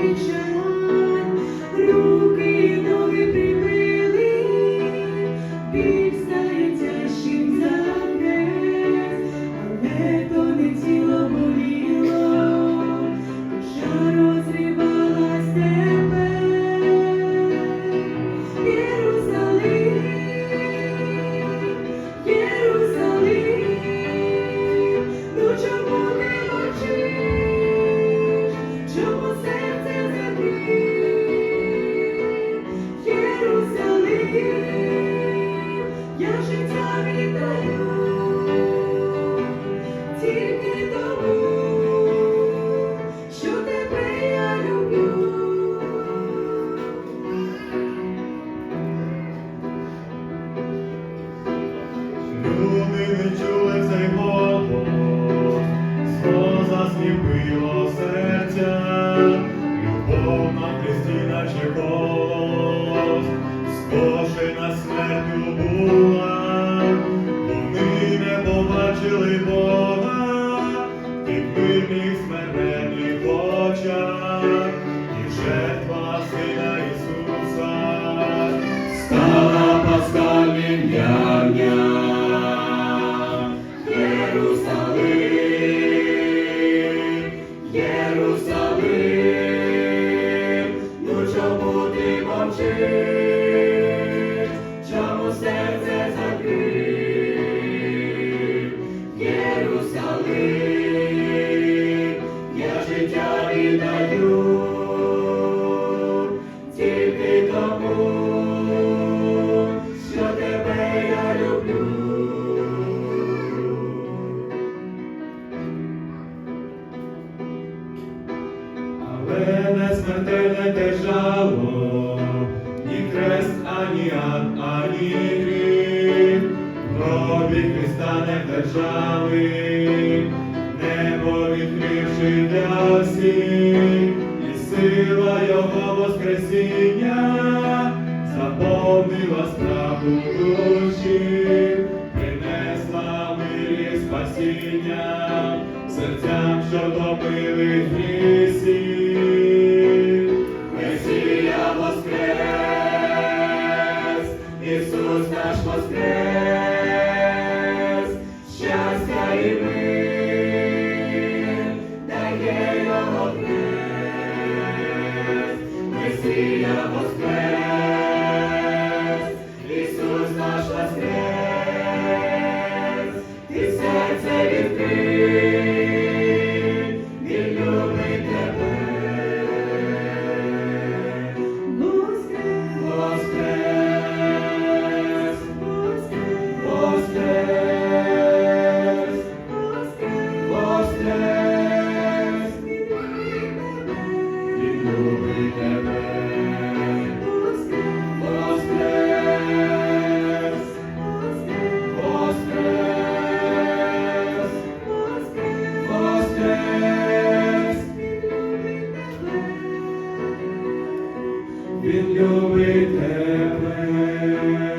creature. Чули цей голос, сльоза сліпило серця, любов на хресті наче голос, схожий на смерть була, вони не побачили Бога, тих мирних смертних очах, і жертва сина Ісуса, стала паскальним яням. Єрусалим, Але не смертельне те жало, ні хрест, ані ад, ані гріх, гробі Христа не вдержали, небо відкривши для всіх, і сила Його Воскресіння заповнила страху душі, принесла мир і спасіння серцям, що топили грісі. Месія воскрес, you'll be there.